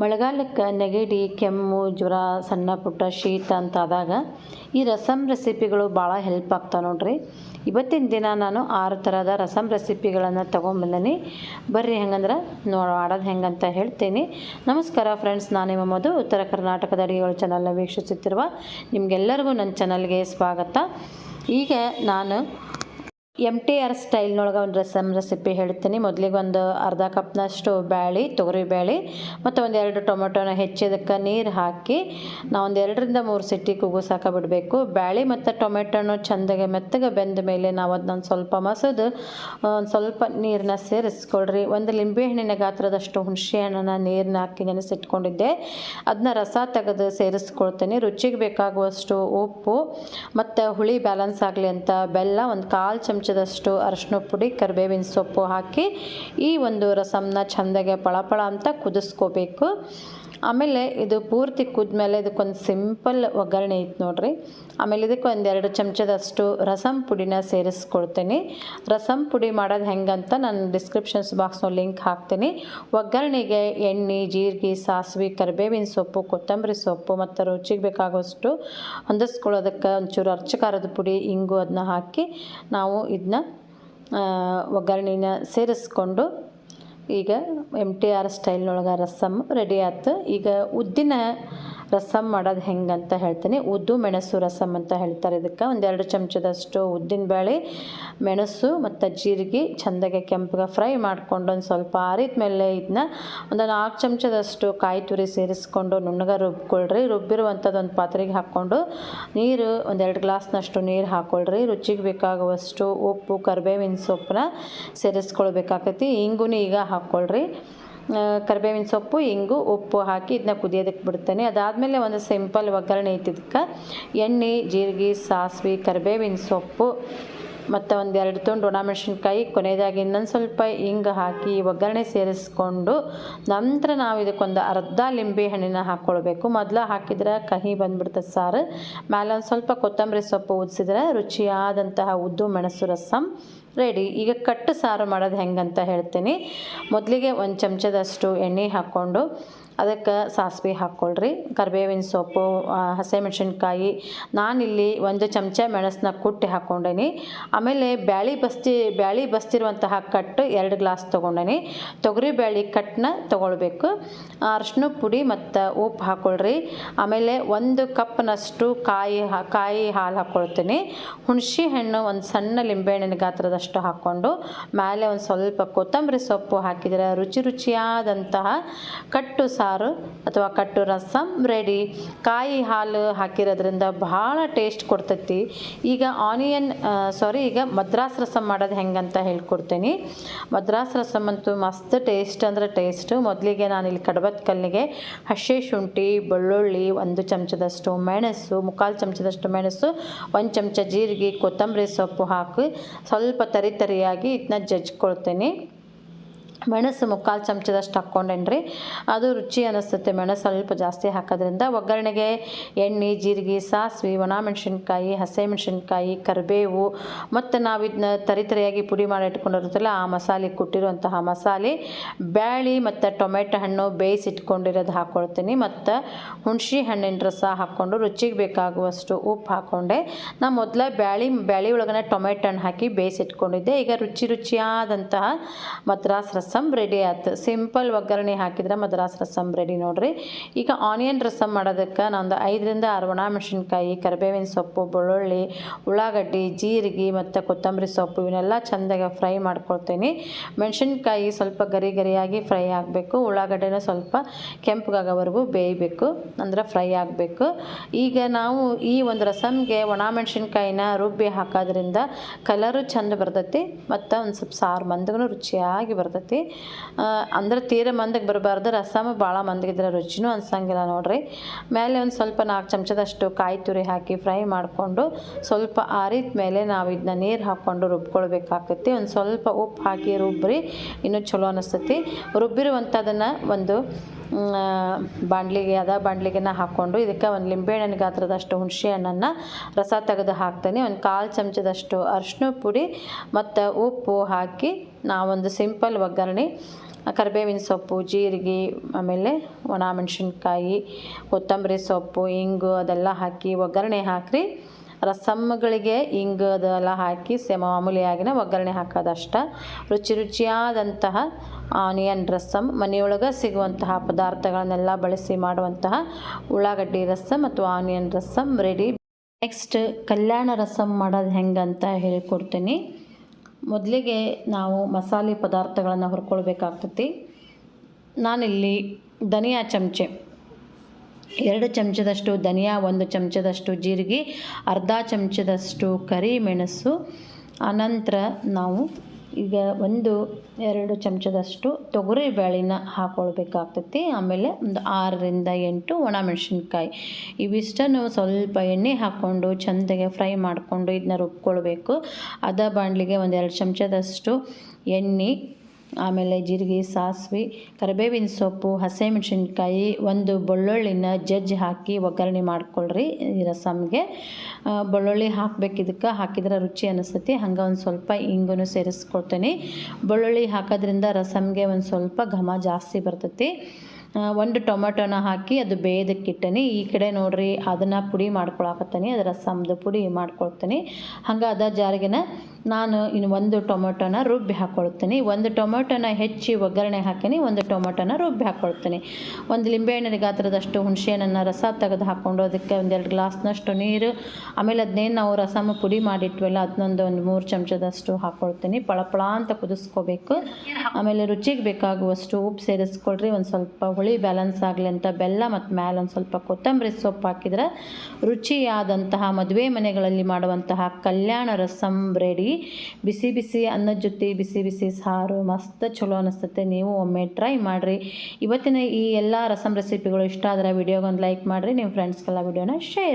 ಮಳೆಗಾಲಕ್ಕೆ ನೆಗಡಿ, ಕೆಮ್ಮು, ಜ್ವರ, ಸಣ್ಣ ಪುಟ್ಟ ಶೀತ ಅಂತ ಆದಾಗ ಈ ರಸಮ್ ರೆಸಿಪಿಗಳು ಭಾಳ ಹೆಲ್ಪ್ ಆಗ್ತಾವೆ ನೋಡ್ರಿ. ಇವತ್ತಿನ ದಿನ ನಾನು ಆರು ಥರದ ರಸಮ್ ರೆಸಿಪಿಗಳನ್ನು ತೊಗೊಂಬಂದೀನಿ. ಬರ್ರಿ ಹೆಂಗಂದ್ರೆ ನೋ ಮಾಡೋದು ಹೆಂಗಂತ ಹೇಳ್ತೀನಿ. ನಮಸ್ಕಾರ ಫ್ರೆಂಡ್ಸ್ ನಾನು ನಿಮ್ಮ ಮದು ಉತ್ತರ ಕರ್ನಾಟಕದ ಅಡುಗೆಗಳು ಚಾನಲ್ನ ವೀಕ್ಷಿಸುತ್ತಿರುವ ನಿಮಗೆಲ್ಲರಿಗೂ ನನ್ನ ಚಾನಲ್ಗೆ ಸ್ವಾಗತ. ಈಗ ನಾನು ಎಂ ಟಿ ಆರ್ ಸ್ಟೈಲ್ನೊಳಗೆ ಒಂದು ರಸಮ್ ರೆಸಿಪಿ ಹೇಳ್ತೀನಿ. ಮೊದಲಿಗೆ ಒಂದು ಅರ್ಧ ಕಪ್ನಷ್ಟು ಬ್ಯಾಳಿ, ತೊಗರಿ ಬ್ಯಾಳಿ, ಮತ್ತು ಒಂದೆರಡು ಟೊಮೆಟೊನ ಹೆಚ್ಚಿದಕ್ಕೆ ನೀರು ಹಾಕಿ ನಾವು ಒಂದು ಎರಡರಿಂದ ಮೂರು ಸಿಟಿ ಕುಗ್ಗುಸಾಕ ಬಿಡಬೇಕು. ಬ್ಯಾಳಿ ಮತ್ತು ಟೊಮೆಟೊನು ಚಂದಗೆ ಮೆತ್ತಗೆ ಬೆಂದ ಮೇಲೆ ನಾವು ಅದನ್ನ ಸ್ವಲ್ಪ ಮಸದು ಒಂದು ಸ್ವಲ್ಪ ನೀರನ್ನ ಸೇರಿಸ್ಕೊಳ್ರಿ. ಒಂದು ಲಿಂಬೆಹಣ್ಣಿನ ಗಾತ್ರದಷ್ಟು ಹುಣಸೆ ಹಣ್ಣನ್ನು ನೀರನ್ನ ಹಾಕಿ ನೆನೆಸಿಟ್ಕೊಂಡಿದ್ದೆ. ಅದನ್ನ ರಸ ತೆಗೆದು ಸೇರಿಸ್ಕೊಳ್ತೀನಿ. ರುಚಿಗೆ ಬೇಕಾಗುವಷ್ಟು ಉಪ್ಪು, ಮತ್ತು ಹುಳಿ ಬ್ಯಾಲೆನ್ಸ್ ಆಗಲಿ ಅಂತ ಬೆಲ್ಲ ಒಂದು ಕಾಲು ಚಮಚದಷ್ಟು ಅರಶಿನ ಪುಡಿ ಕರಿಬೇವಿನ ಸೊಪ್ಪು ಹಾಕಿ ಈ ಒಂದು ರಸಮ್ನ ಚೆಂದಾಗೆ ಪಳಪಳ ಅಂತ ಕುದಿಸ್ಕೋಬೇಕು. ಆಮೇಲೆ ಇದು ಪೂರ್ತಿ ಕುದ್ಮೇಲೆ ಇದಕ್ಕೊಂದು ಸಿಂಪಲ್ ಒಗ್ಗರಣೆ ಇತ್ತು ನೋಡ್ರಿ. ಆಮೇಲೆ ಇದಕ್ಕೆ ಒಂದೆರಡು ಚಮಚದಷ್ಟು ರಸಂ ಪುಡಿನ ಸೇರಿಸ್ಕೊಳ್ತೀನಿ. ರಸಂ ಪುಡಿ ಮಾಡೋದು ಹೆಂಗಂತ ನಾನು ಡಿಸ್ಕ್ರಿಪ್ಷನ್ಸ್ ಬಾಕ್ಸ್ನ ಲಿಂಕ್ ಹಾಕ್ತೀನಿ. ಒಗ್ಗರಣೆಗೆ ಎಣ್ಣೆ, ಜೀರಿಗೆ, ಸಾಸಿವೆ, ಕರಿಬೇವಿನ ಸೊಪ್ಪು, ಕೊತ್ತಂಬರಿ ಸೊಪ್ಪು ಮತ್ತು ರುಚಿಗೆ ಬೇಕಾಗುವಷ್ಟು ಹೊಂದಿಸ್ಕೊಳ್ಳೋದಕ್ಕೆ ಒಂಚೂರು ಅರ್ಚಕಾರದ ಪುಡಿ, ಇಂಗು ಅದನ್ನ ಹಾಕಿ ನಾವು ಇದನ್ನ ಒಗ್ಗರಣೆನ ಸೇರಿಸ್ಕೊಂಡು ಈಗ ಎಂ ಟಿ ಆರ್ ಸ್ಟೈಲ್ನೊಳಗೆ ರಸಮ್ ರೆಡಿ ಆಯ್ತು ಈಗ ಉದ್ದಿನ ರಸಮ್ ಮಾಡೋದು ಹೆಂಗಂತ ಹೇಳ್ತೀನಿ. ಉದ್ದು ಮೆಣಸು ರಸಮ್ ಅಂತ ಹೇಳ್ತಾರೆ ಇದಕ್ಕೆ. ಒಂದೆರಡು ಚಮಚದಷ್ಟು ಉದ್ದಿನ ಬೇಳೆ, ಮೆಣಸು ಮತ್ತು ಜೀರಿಗೆ, ಚೆಂದಾಗೆ ಕೆಂಪಗೆ ಫ್ರೈ ಮಾಡಿಕೊಂಡು ಒಂದು ಸ್ವಲ್ಪ ಆರಿದ ಮೇಲೆ ಇದನ್ನ ಒಂದು ನಾಲ್ಕು ಚಮಚದಷ್ಟು ಕಾಯಿ ತುರಿ ಸೇರಿಸ್ಕೊಂಡು ನುಣ್ಣಗೆ ರುಬ್ಕೊಳ್ರಿ. ರುಬ್ಬಿರುವಂಥದ್ದು ಒಂದು ಪಾತ್ರೆಗೆ ಹಾಕ್ಕೊಂಡು ನೀರು ಒಂದೆರಡು ಗ್ಲಾಸ್ನಷ್ಟು ನೀರು ಹಾಕ್ಕೊಳ್ರಿ ರುಚಿಗೆ ಬೇಕಾಗುವಷ್ಟು ಉಪ್ಪು, ಕರಿಬೇವಿನ ಸೊಪ್ಪನ್ನ ಸೇರಿಸ್ಕೊಳ್ಬೇಕಾಕೈತಿ. ಹಿಂಗೂ ಈಗ ಹಾಕ್ಕೊಳ್ರಿ. ಕರಿಬೇವಿನ ಸೊಪ್ಪು, ಇಂಗು, ಉಪ್ಪು ಹಾಕಿ ಇದನ್ನ ಕುದಿಯೋದಕ್ಕೆ ಬಿಡ್ತೇನೆ. ಅದಾದಮೇಲೆ ಒಂದು ಸಿಂಪಲ್ ಒಗ್ಗರಣೆ ಐತಿದ್ದಕ್ಕೆ ಎಣ್ಣೆ, ಜೀರಿಗೆ, ಸಾಸಿವೆ, ಕರಿಬೇವಿನ ಸೊಪ್ಪು, ಮತ್ತು ಒಂದು ಎರಡು ತುಂಡು ಒಣಮೆಣಸಿನ್ಕಾಯಿ. ಕೊನೆಯದಾಗಿ ಇನ್ನೊಂದು ಸ್ವಲ್ಪ ಹಿಂಗೆ ಹಾಕಿ ಒಗ್ಗರಣೆ ಸೇರಿಸ್ಕೊಂಡು ನಂತರ ನಾವು ಇದಕ್ಕೊಂದು ಅರ್ಧ ಲಿಂಬೆ ಹಣ್ಣಿನ ಹಾಕ್ಕೊಳ್ಬೇಕು. ಮೊದಲು ಹಾಕಿದ್ರೆ ಕಹಿ ಬಂದ್ಬಿಡ್ತದೆ ಸಾರು. ಮೇಲೆ ಒಂದು ಸ್ವಲ್ಪ ಕೊತ್ತಂಬರಿ ಸೊಪ್ಪು ಉದಿಸಿದ್ರೆ ರುಚಿಯಾದಂತಹ ಉದ್ದು ಮೆಣಸು ರಸಮ್ ರೆಡಿ. ಈಗ ಕಟ್ಟು ಸಾರು ಮಾಡೋದು ಹೆಂಗಂತ ಹೇಳ್ತೀನಿ. ಮೊದಲಿಗೆ ಒಂದು ಚಮಚದಷ್ಟು ಎಣ್ಣೆ ಹಾಕ್ಕೊಂಡು ಅದಕ್ಕೆ ಸಾಸಿವೆ ಹಾಕ್ಕೊಳ್ರಿ. ಕರಿಬೇವಿನ ಸೊಪ್ಪು ಹಸಿಮೆಣ್ಸಿನ್ಕಾಯಿ. ನಾನಿಲ್ಲಿ ಒಂದು ಚಮಚ ಮೆಣಸನ್ನ ಕುಟ್ಟಿ ಹಾಕ್ಕೊಂಡೇನಿ. ಆಮೇಲೆ ಬ್ಯಾಳಿ ಬಸ್ತಿ, ಬ್ಯಾಳಿ ಬಸ್ತಿರುವಂತಹ ಕಟ್ಟು ಎರಡು ಗ್ಲಾಸ್ ತೊಗೊಂಡೇನಿ. ತೊಗರಿ ಬ್ಯಾಳಿ ಕಟ್ನ ತೊಗೊಳ್ಬೇಕು. ಅರ್ಶಿನ ಪುಡಿ ಮತ್ತು ಉಪ್ಪು ಹಾಕ್ಕೊಳ್ರಿ. ಆಮೇಲೆ ಒಂದು ಕಪ್ನಷ್ಟು ಕಾಯಿ ಕಾಯಿ ಹಾಲು ಹಾಕ್ಕೊಳ್ತೀನಿ. ಹುಣಸೆ ಹಣ್ಣು ಒಂದು ಸಣ್ಣ ಲಿಂಬೆಹಣ್ಣಿನ ಗಾತ್ರದಷ್ಟು ಹಾಕ್ಕೊಂಡು ಮೇಲೆ ಒಂದು ಸ್ವಲ್ಪ ಕೊತ್ತಂಬರಿ ಸೊಪ್ಪು ಹಾಕಿದರೆ ರುಚಿ ರುಚಿಯಾದಂತಹ ಕಟ್ಟು ಸಾರು ಅಥವಾ ಕಟ್ಟು ರಸಮ್ ರೆಡಿ ಕಾಯಿ ಹಾಲು ಹಾಕಿರೋದ್ರಿಂದ ಭಾಳ ಟೇಸ್ಟ್ ಕೊಡ್ತೈತಿ. ಈಗ ಆನಿಯನ್ ಸಾರಿ ಈಗ ಮದ್ರಾಸ್ ರಸಮ್ ಮಾಡೋದು ಹೆಂಗಂತ ಹೇಳ್ಕೊಡ್ತೀನಿ. ಮದ್ರಾಸ್ ರಸಂ ಅಂತೂ ಮಸ್ತ್ ಟೇಸ್ಟ್ ಅಂದ್ರೆ ಟೇಸ್ಟು ಮೊದಲಿಗೆ ನಾನು ಇಲ್ಲಿ ಕಡಬದ ಕಲ್ಲಿಗೆ ಹಸಿ ಶುಂಠಿ, ಬೆಳ್ಳುಳ್ಳಿ, ಒಂದು ಚಮಚದಷ್ಟು ಮೆಣಸು, ಮುಕ್ಕಾಲು ಚಮಚದಷ್ಟು ಮೆಣಸು, ಒಂದು ಚಮಚ ಜೀರಿಗೆ, ಕೊತ್ತಂಬರಿ ಸೊಪ್ಪು ಹಾಕಿ ಸ್ವಲ್ಪ ತರಿ ತರಿಯಾಗಿ ಇದನ್ನ ಜಜ್ಕೊಳ್ತೀನಿ. ಮೆಣಸು ಮುಕ್ಕಾಲು ಚಮಚದಷ್ಟು ಹಾಕ್ಕೊಂಡೇನ್ರಿ. ಅದು ರುಚಿ ಅನ್ನಿಸ್ತೈತೆ ಮೆಣಸು ಸ್ವಲ್ಪ ಜಾಸ್ತಿ ಹಾಕೋದ್ರಿಂದ. ಒಗ್ಗರಣೆಗೆ ಎಣ್ಣೆ, ಜೀರಿಗೆ, ಸಾಸಿವೆ ಹಸೆ ಹಸಿಮೆಣ್ಸಿನ್ಕಾಯಿ, ಕರಿಬೇವು ಮತ್ತು ನಾವು ಇದನ್ನ ತರಿತರಿಯಾಗಿ ಪುಡಿ ಮಾಡಿ ಇಟ್ಕೊಂಡಿರುತ್ತಲ್ಲ, ಆ ಮಸಾಲೆ ಕೊಟ್ಟಿರುವಂತಹ ಮಸಾಲೆ, ಬ್ಯಾಳಿ ಮತ್ತು ಟೊಮೆಟೊ ಹಣ್ಣು ಬೇಯಿಸಿಟ್ಕೊಂಡಿರೋದು ಹಾಕ್ಕೊಳ್ತೀನಿ ಮತ್ತು ಹುಣಸೆ ಹಣ್ಣಿನ ರಸ ಹಾಕ್ಕೊಂಡು ರುಚಿಗೆ ಬೇಕಾಗುವಷ್ಟು ಉಪ್ಪು ಹಾಕ್ಕೊಂಡೆ ನಾ ಮೊದಲೇ ಬ್ಯಾಳಿ ಬ್ಯಾಳಿ ಒಳಗನೆ ಟೊಮೆಟೊ ಹಣ್ಣು ಹಾಕಿ ಬೇಯಿಸಿಟ್ಕೊಂಡಿದ್ದೆ ಈಗ ರುಚಿ ರುಚಿಯಾದಂತಹ ಮದ್ರಾಸ್ ರಸ ರಸಮ್ ರೆಡಿ ಆಯ್ತು. ಸಿಂಪಲ್ ಒಗ್ಗರಣೆ ಹಾಕಿದ್ರೆ ಮದ್ರಾಸ್ ರಸಮ್ ರೆಡಿ ನೋಡ್ರಿ. ಈಗ ಆನಿಯನ್ ರಸಮ್ ಮಾಡೋದಕ್ಕೆ ನಾನೊಂದು ಐದರಿಂದ ಆರು ಒಣ ಮೆಣಸಿನ್ಕಾಯಿ, ಕರಿಬೇವಿನ ಸೊಪ್ಪು, ಬೆಳ್ಳುಳ್ಳಿ, ಉಳ್ಳಾಗಡ್ಡಿ, ಜೀರಿಗೆ ಮತ್ತು ಕೊತ್ತಂಬರಿ ಸೊಪ್ಪು ಇವನ್ನೆಲ್ಲ ಚೆಂದಾಗಿ ಫ್ರೈ ಮಾಡ್ಕೊಳ್ತೀನಿ. ಮೆಣಸಿನ್ಕಾಯಿ ಸ್ವಲ್ಪ ಗರಿ ಗರಿಯಾಗಿ ಫ್ರೈ ಆಗಬೇಕು. ಉಳ್ಳಾಗಡ್ಡೆನ ಸ್ವಲ್ಪ ಕೆಂಪಗಾಗೋವರೆಗೂ ಬೇಯಬೇಕು. ಅಂದರೆ ಫ್ರೈ ಆಗಬೇಕು. ಈಗ ನಾವು ಈ ಒಂದು ರಸಮ್ಗೆ ಒಣ ಮೆಣಸಿನ್ಕಾಯಿನ ರುಬ್ಬಿ ಹಾಕೋದ್ರಿಂದ ಕಲರು ಚೆಂದ ಬರ್ತೈತಿ, ಮತ್ತು ಒಂದು ಸ್ವಲ್ಪ ಸಾರು ಮಂದಗೂ ರುಚಿಯಾಗಿ ಬರ್ತೈತಿ. ಅಂದ್ರೆ ತೀರ ಮಂದಿಗೆ ಬರಬಾರ್ದು, ರಸಮ್ ಭಾಳ ಮಂದಿಗಿದ್ರೆ ರುಚಿನೂ ಅನ್ಸಂಗಿಲ್ಲ ನೋಡ್ರಿ. ಮೇಲೆ ಒಂದು ಸ್ವಲ್ಪ ನಾಲ್ಕು ಚಮಚದಷ್ಟು ಕಾಯಿ ತುರಿ ಹಾಕಿ ಫ್ರೈ ಮಾಡಿಕೊಂಡು ಸ್ವಲ್ಪ ಆರಿದ ಮೇಲೆ ನಾವು ಇದನ್ನ ನೀರು ಹಾಕ್ಕೊಂಡು ರುಬ್ಕೊಳ್ಬೇಕಾಗ್ತೈತಿ ಒಂದು ಸ್ವಲ್ಪ ಉಪ್ಪು ಹಾಕಿ ರುಬ್ಬ್ರಿ, ಇನ್ನೂ ಚಲೋ ಅನಿಸ್ತೈತಿ. ರುಬ್ಬಿರುವಂಥದನ್ನು ಒಂದು ಬಾಣಲಿಗೆ, ಅದ ಬಾಂಡ್ಲಿಗೆನ ಹಾಕ್ಕೊಂಡು ಇದಕ್ಕೆ ಒಂದು ಲಿಂಬೆಹಣ್ಣಿನ ಗಾತ್ರದಷ್ಟು ಹುಣಸೆ ಹಣ್ಣನ್ನು ರಸ ತೆಗೆದು ಹಾಕ್ತೇನೆ. ಒಂದು ಕಾಲು ಚಮಚದಷ್ಟು ಅರಿಶಿನ ಪುಡಿ ಮತ್ತು ಉಪ್ಪು ಹಾಕಿ ನಾವೊಂದು ಸಿಂಪಲ್ ಒಗ್ಗರಣೆ, ಕರಿಬೇವಿನ ಸೊಪ್ಪು, ಜೀರಿಗೆ, ಆಮೇಲೆ ಒಣ ಮೆಣಸಿನ್ಕಾಯಿ, ಕೊತ್ತಂಬರಿ ಸೊಪ್ಪು, ಇಂಗು ಅದೆಲ್ಲ ಹಾಕಿ ಒಗ್ಗರಣೆ ಹಾಕಿರಿ. ರಸಮ್ಗಳಿಗೆ ಇಂಗದೆಲ್ಲ ಹಾಕಿ ಸೆ ಮಾಮೂಲಿಯಾಗಿನ ಒಗ್ಗರಣೆ ಹಾಕೋದಷ್ಟ. ರುಚಿ ರುಚಿಯಾದಂತಹ ಆನಿಯನ್, ರಸಮ್, ಮನೆಯೊಳಗೆ ಸಿಗುವಂತಹ ಪದಾರ್ಥಗಳನ್ನೆಲ್ಲ ಬಳಸಿ ಮಾಡುವಂತಹ ಉಳ್ಳಾಗಡ್ಡಿ ರಸಮ್ ಮತ್ತು ಆನಿಯನ್ ರಸಮ್ ರೆಡಿ ನೆಕ್ಸ್ಟ್ ಕಲ್ಯಾಣ ರಸಮ್ ಮಾಡೋದು ಹೆಂಗಂತ ಹೇಳ್ಕೊಡ್ತೀನಿ. ಮೊದಲಿಗೆ ನಾವು ಮಸಾಲೆ ಪದಾರ್ಥಗಳನ್ನು ಹುರ್ಕೊಳ್ಬೇಕಾಗ್ತತಿ. ನಾನಿಲ್ಲಿ ಧನಿಯಾ ಚಮಚೆ. ಎರಡು ಚಮಚದಷ್ಟು ಧನಿಯಾ, ಒಂದು ಚಮಚದಷ್ಟು ಜೀರಿಗೆ, ಅರ್ಧ ಚಮಚದಷ್ಟು ಕರಿಮೆಣಸು. ಆನಂತರ ನಾವು ಈಗ ಒಂದು ಎರಡು ಚಮಚದಷ್ಟು ತೊಗರಿ ಬೇಳೆನ ಹಾಕ್ಕೊಳ್ಬೇಕಾಗ್ತೈತಿ ಆಮೇಲೆ ಒಂದು ಆರರಿಂದ ಎಂಟು ಒಣಮೆಣಸಿನ್ಕಾಯಿ. ಇವಿಷ್ಟನ್ನು ಸ್ವಲ್ಪ ಎಣ್ಣೆ ಹಾಕ್ಕೊಂಡು ಚೆಂದಾಗೆ ಫ್ರೈ ಮಾಡಿಕೊಂಡು ಇದನ್ನ ರುಬ್ಕೊಳ್ಬೇಕು. ಅದ ಬಾಣಲಿಗೆ ಒಂದು ಎರಡು ಚಮಚದಷ್ಟು ಎಣ್ಣೆ ಆಮೇಲೆ ಜೀರಿಗೆ, ಸಾಸಿವೆ, ಕರಿಬೇವಿನ ಸೊಪ್ಪು, ಹಸಿಮೆಣ್ಸಿನ್ಕಾಯಿ, ಒಂದು ಬೆಳ್ಳುಳ್ಳಿನ ಜಜ್ಜಿ ಹಾಕಿ ಒಗ್ಗರಣೆ ಮಾಡ್ಕೊಳ್ರಿ ಈ ರಸಮ್ಗೆ. ಬೆಳ್ಳುಳ್ಳಿ ಹಾಕ್ಬೇಕು ಇದಕ್ಕೆ. ಹಾಕಿದ್ರೆ ರುಚಿ ಅನಿಸ್ತೈತಿ. ಹಂಗೆ ಒಂದು ಸ್ವಲ್ಪ ಹಿಂಗೂ ಸೇರಿಸ್ಕೊಳ್ತೀನಿ. ಬೆಳ್ಳುಳ್ಳಿ ಹಾಕೋದ್ರಿಂದ ರಸಮ್ಗೆ ಒಂದು ಸ್ವಲ್ಪ ಘಮ ಜಾಸ್ತಿ ಬರ್ತೈತಿ. ಒಂದು ಟೊಮೆಟೊನ ಹಾಕಿ ಅದು ಬೇಯೋದಕ್ಕಿಟ್ಟನಿ. ಈ ಕಡೆ ನೋಡ್ರಿ ಅದನ್ನು ಪುಡಿ ಮಾಡ್ಕೊಳಕತ್ತೀನಿ. ಅದು ರಸಮ್ದು ಪುಡಿ ಮಾಡ್ಕೊಳ್ತೀನಿ. ಹಂಗೆ ಅದ ಜಾರಿಗೆನ ನಾನು ಇನ್ನು ಒಂದು ಟೊಮೆಟೊನ ರುಬ್ಬಿ ಹಾಕ್ಕೊಳ್ತೀನಿ ಒಂದು ಟೊಮೆಟೊನ ಹೆಚ್ಚಿ ಒಗ್ಗರಣೆ ಹಾಕಿನಿ, ಒಂದು ಟೊಮೆಟೊನ ರುಬ್ಬಿ ಹಾಕ್ಕೊಳ್ತೀನಿ ಒಂದು ಲಿಂಬೆಹಣ್ಣಿನ ಗಾತ್ರದಷ್ಟು ಹುಣಸೆಹಣ್ಣನ್ನು ರಸ ತೆಗೆದು ಹಾಕ್ಕೊಂಡು ಅದಕ್ಕೆ ಒಂದೆರಡು ಗ್ಲಾಸ್ನಷ್ಟು ನೀರು, ಆಮೇಲೆ ಅದನ್ನೇನು ನಾವು ರಸಮ ಪುಡಿ ಮಾಡಿಟ್ವಲ್ಲ ಅದನ್ನೊಂದು ಒಂದು ಮೂರು ಚಮಚದಷ್ಟು ಹಾಕ್ಕೊಳ್ತೀನಿ ಪಳಪಳ ಅಂತ ಕುದಿಸ್ಕೋಬೇಕು. ಆಮೇಲೆ ರುಚಿಗೆ ಬೇಕಾಗುವಷ್ಟು ಉಪ್ಪು ಸೇರಿಸ್ಕೊಳ್ರಿ. ಒಂದು ಸ್ವಲ್ಪ ಹುಳಿ ಬ್ಯಾಲೆನ್ಸ್ ಆಗಲಿ ಅಂತ ಬೆಲ್ಲ ಮತ್ತು ಮ್ಯಾಲೆ ಒಂದು ಸ್ವಲ್ಪ ಕೊತ್ತಂಬರಿ ಸೊಪ್ಪು ಹಾಕಿದ್ರೆ ರುಚಿಯಾದಂತಹ ಮದುವೆ ಮನೆಗಳಲ್ಲಿ ಮಾಡುವಂತಹ ಕಲ್ಯಾಣ ರಸಂ ರೆಡಿ ಬಿಸಿ ಬಿಸಿ ಅನ್ನದ ಜೊತೆ, ಬಿಸಿ ಬಿಸಿ ಸಾರು ಮಸ್ತ್ ಚಲೋ ಅನಿಸ್ತೈತೆ. ನೀವು ಒಮ್ಮೆ ಟ್ರೈ ಮಾಡಿರಿ. ಇವತ್ತಿನ ಈ ಎಲ್ಲ ರಸಂ ರೆಸಿಪಿಗಳು ಇಷ್ಟ ಆದರೆ ವಿಡಿಯೋಗೊಂದು ಲೈಕ್ ಮಾಡಿರಿ. ನಿಮ್ಮ ಫ್ರೆಂಡ್ಸ್ಗೆಲ್ಲ ವಿಡಿಯೋನ ಶೇರ್